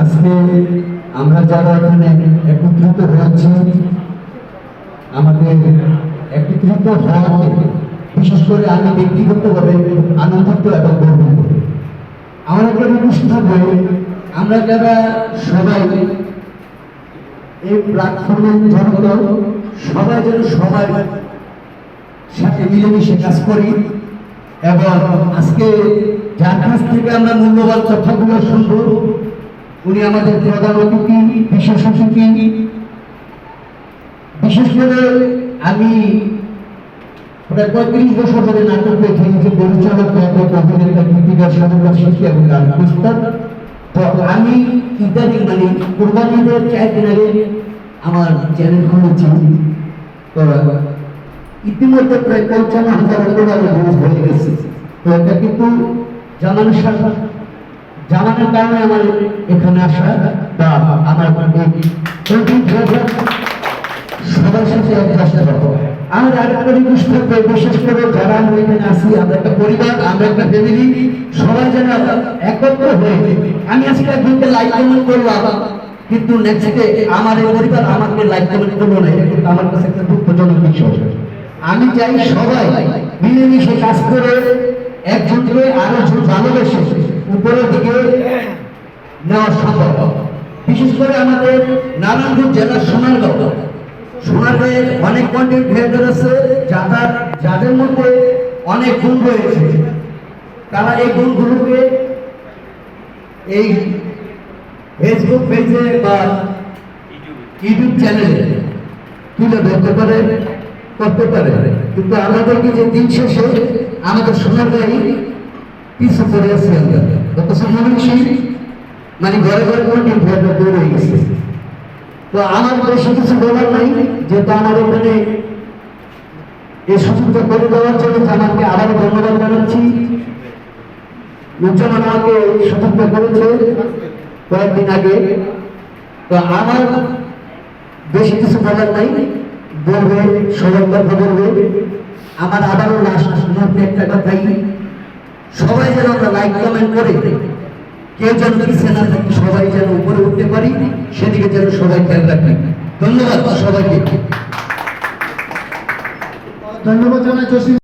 আজকে আমরা যারা এখানে একত্রিত হয়েছি, আমাদের একত্রিত হওয়াতে বিশেষ করে আমি ব্যক্তিগতভাবে আনন্দিত এবং গর্বিত। আমার একটা রিকোয়েস্ট থাকবে, আমরা যারা সবাই এই প্ল্যাটফর্মে জড়িত, সবাই যেন সবাই সাথে মিলেমিশে কাজ করি এবং আজকে যার কাছ থেকে আমরা মূল্যবান কথাগুলো শুনব উনি আমাদের প্রধান অতিথি, বিশেষ অতিথি। বিশেষ করে আমি প্রায় পঁয়ত্রিশ বছর ধরে নাটক পরিচালক নাটক অভিনেতা গীতিকার শিল্পী এবং গান পুস্তক তো আমি মানে কোরবানিদের আমার চ্যানেল খুলেছি। তো ইতিমধ্যে প্রায় পঞ্চান্ন হাজার ভিউজ হয়ে গেছে। তো এটা কিন্তু জানানোর সাথে জানানোর কারণে আমার এখানে আসা বা আমার সবার সাথে অভ্যাস করব আমার আরেকটা রিকোয়েস্ট থাকবে, বিশেষ করে যারা আমরা এখানে আসি আমরা একটা পরিবার, আমরা একটা ফ্যামিলি সবাই যেন একত্র হয়ে আমি আজকে একজনকে লাইক কমেন্ট করলাম, কিন্তু নেক্সট আমার এই পরিবার আমাকে লাইক কমেন্ট করল না কিন্তু আমার কাছে একটা দুঃখজনক বিষয়। আমি চাই সবাই মিলেমিশে কাজ করে, একজনকে আরও ভালোবেসে উপরের দিকে নেওয়া সম্ভব। বিশেষ করে আমাদের নারায়ণপুর জেলার সোনারগাঁও। সোনারগাঁয়ের অনেক কন্টেন্ট ক্রিয়েটর আছে, যারা যাদের মধ্যে অনেক গুণ রয়েছে। তারা এই গুণগুলোকে এই ফেসবুক পেজে বা ইউটিউব চ্যানেলে তুলে ধরতে পারে, করতে পারে। কিন্তু আমাদেরকে যে দিন শেষে আমাদের সোনারগাঁই পিছু পড়ে আছে মনে ঘরে ঘরে কন্টেন্ট ক্রিয়েটর দূর হয়ে গেছে। তো আমার বেশি কিছু বলার নাই, যেহেতু আমার এখানে এই সুযোগটা করে দেওয়ার জন্য আমাকে আবারও ধন্যবাদ জানাচ্ছি। উজ্জ্বল আমাকে সুযোগটা করেছে কয়েকদিন আগে। তো আমার বেশি কিছু বলার নাই, বলবে সবাই কথা বলবে। আমার আবারও লাস্ট একটা কথাই সবাই যেন আমরা লাইক কমেন্ট করে কেউ যেন পিছিয়ে না থাকি, সবাই যেন উপরে উঠতে পারি, সেদিকে যেন সবাই খেয়াল রাখবেন ধন্যবাদ সবাইকে। ধন্যবাদ জানাই